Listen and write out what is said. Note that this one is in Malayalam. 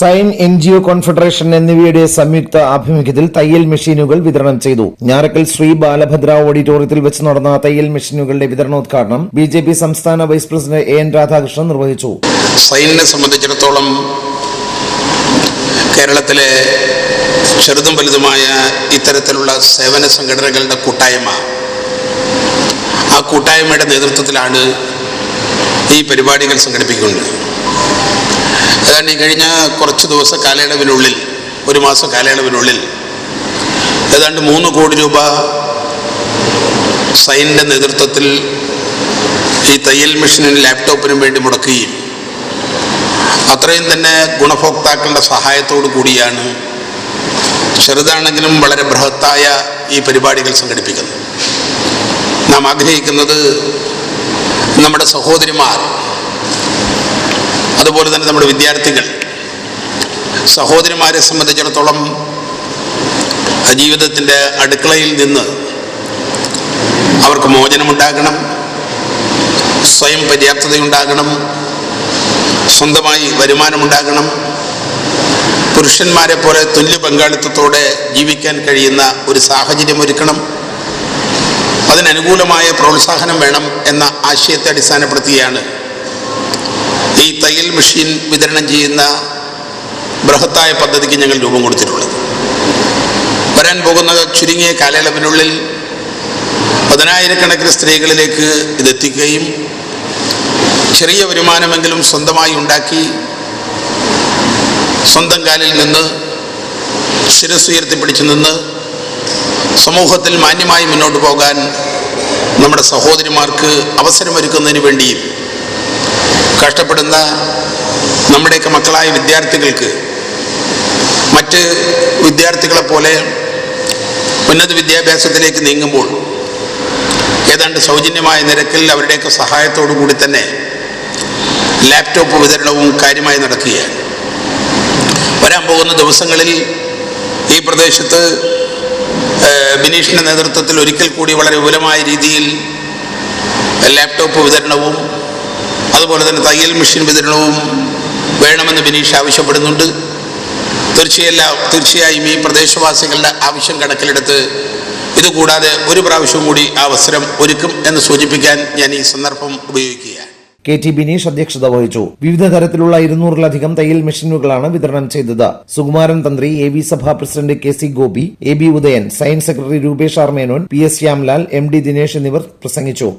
Sign N G O confederation എന്നിവയുടെ സംയുക്ത ആഭിമുഖ്യത്തിൽ തയ്യൽ മെഷീനുകൾ വിതരണം ചെയ്തു. ഞാറക്കൽ ശ്രീ ബാലഭദ്ര ഓഡിറ്റോറിയത്തിൽ വെച്ച് നടന്ന തയ്യൽ മെഷീനുകളുടെ വിതരണോദ്ഘാടനം ബി ജെ പി സംസ്ഥാന vice president A N Radhakrishnan നിർവഹിച്ചു. സൈനിനെ സംബന്ധിച്ചിടത്തോളം കേരളത്തിലെ ചെറുതും വലുതുമായ ഇത്തരത്തിലുള്ള സേവന സംഘടനകളുടെ കൂട്ടായ്മ. ആ കൂട്ടായ്മയുടെ നേതൃത്വത്തിലാണ് ഈ പരിപാടികൾ സംഘടിപ്പിക്കുന്നത്. ഏതാണ്ട് ഈ കഴിഞ്ഞ കുറച്ച് ദിവസ കാലയളവിനുള്ളിൽ ഒരു മാസം കാലയളവിനുള്ളിൽ ഏതാണ്ട് മൂന്ന് കോടി രൂപ സൈനിന്റെ നേതൃത്വത്തിൽ ഈ തയ്യൽ മെഷീനും ലാപ്ടോപ്പിനും വേണ്ടി മുടക്കുകയും അത്രയും തന്നെ ഗുണഭോക്താക്കളുടെ സഹായത്തോടു കൂടിയാണ് ചെറുതാണെങ്കിലും വളരെ ബൃഹത്തായ ഈ പരിപാടികൾ സംഘടിപ്പിക്കുന്നത്. നാം ആഗ്രഹിക്കുന്നത് നമ്മുടെ സഹോദരിമാർ അതുപോലെ തന്നെ നമ്മുടെ വിദ്യാർത്ഥികൾ സഹോദരിമാരെ സംബന്ധിച്ചിടത്തോളം ജീവിതത്തിന്റെ അടുക്കളയിൽ നിന്ന് അവർക്ക് മോചനമുണ്ടാകണം സ്വയം പര്യാപ്തതയുണ്ടാകണം സ്വന്തമായി വരുമാനമുണ്ടാകണം. പുരുഷന്മാരെ പോലെ തുല്യ പങ്കാളിത്തത്തോടെ ജീവിക്കാൻ കഴിയുന്ന ഒരു സാഹചര്യം ഒരുക്കണം. അതിനനുകൂലമായ പ്രോത്സാഹനം വേണം എന്ന ആശയത്തെ അടിസ്ഥാനപ്പെടുത്തിയാണ് ഈ തയ്യൽ മെഷീൻ വിതരണം ചെയ്യുന്ന ബൃഹത്തായ പദ്ധതിക്ക് ഞങ്ങൾ രൂപം കൊടുത്തിട്ടുള്ളത് വരാൻ പോകുന്ന ചുരുങ്ങിയ കാലയളവിനുള്ളിൽ പതിനായിരക്കണക്കിന് സ്ത്രീകളിലേക്ക് ഇതെത്തിക്കുകയും ചെറിയ വരുമാനമെങ്കിലും സ്വന്തമായി ഉണ്ടാക്കി സ്വന്തം കാലിൽ നിന്ന് ശിരസ് ഉയർത്തിപ്പിടിച്ചു നിന്ന് സമൂഹത്തിൽ മാന്യമായി മുന്നോട്ട് പോകാൻ നമ്മുടെ സഹോദരിമാർക്ക് അവസരമൊരുക്കുന്നതിന് വേണ്ടിയും കഷ്ടപ്പെടുന്ന നമ്മുടെയൊക്കെ മക്കളായ വിദ്യാർത്ഥികൾക്ക് മറ്റ് വിദ്യാർത്ഥികളെ പോലെ ഉന്നത വിദ്യാഭ്യാസത്തിലേക്ക് നീങ്ങുമ്പോൾ ഏതാണ്ട് സൗജന്യമായ നിരക്കിൽ അവരുടെയൊക്കെ സഹായത്തോടു കൂടി തന്നെ ലാപ്ടോപ്പ് വിതരണവും കാര്യമായി നടക്കുകയാണ്. വരാൻ പോകുന്ന ദിവസങ്ങളിൽ ഈ പ്രദേശത്ത് ബിനീഷിന്റെ നേതൃത്വത്തിൽ ഒരിക്കൽ കൂടി വളരെ വിപുലമായ രീതിയിൽ ലാപ്ടോപ്പ് വിതരണവും അതുപോലെ തന്നെ തയ്യൽ മെഷീൻ വിതരണവും വേണമെന്ന് ബിനീഷ് ആവശ്യപ്പെടുന്നുണ്ട്. തീർച്ചയല്ല തീർച്ചയായും ഈ പ്രദേശവാസികളുടെ ആവശ്യം കണക്കിലെടുത്ത് ഇതുകൂടാതെ ഒരു പ്രാവശ്യം കൂടി ആ അവസരം ഒരുക്കും എന്ന് സൂചിപ്പിക്കാൻ ഞാൻ ഈ സന്ദർഭം ഉപയോഗിക്കുകയാണ്. കെ ടി ബിനീഷ് അധ്യക്ഷത വഹിച്ചു. വിവിധ തരത്തിലുള്ള ഇരുന്നൂറിലധികം തയ്യൽ മെഷീനുകളാണ് വിതരണം ചെയ്തത്. സുകുമാരൻ തന്ത്രി എ വി സഭാ president K C Gopi A B Udayan science secretary Rupesh R Menon P S Shyamlal M D Dinesh എന്നിവർ പ്രസംഗിച്ചു.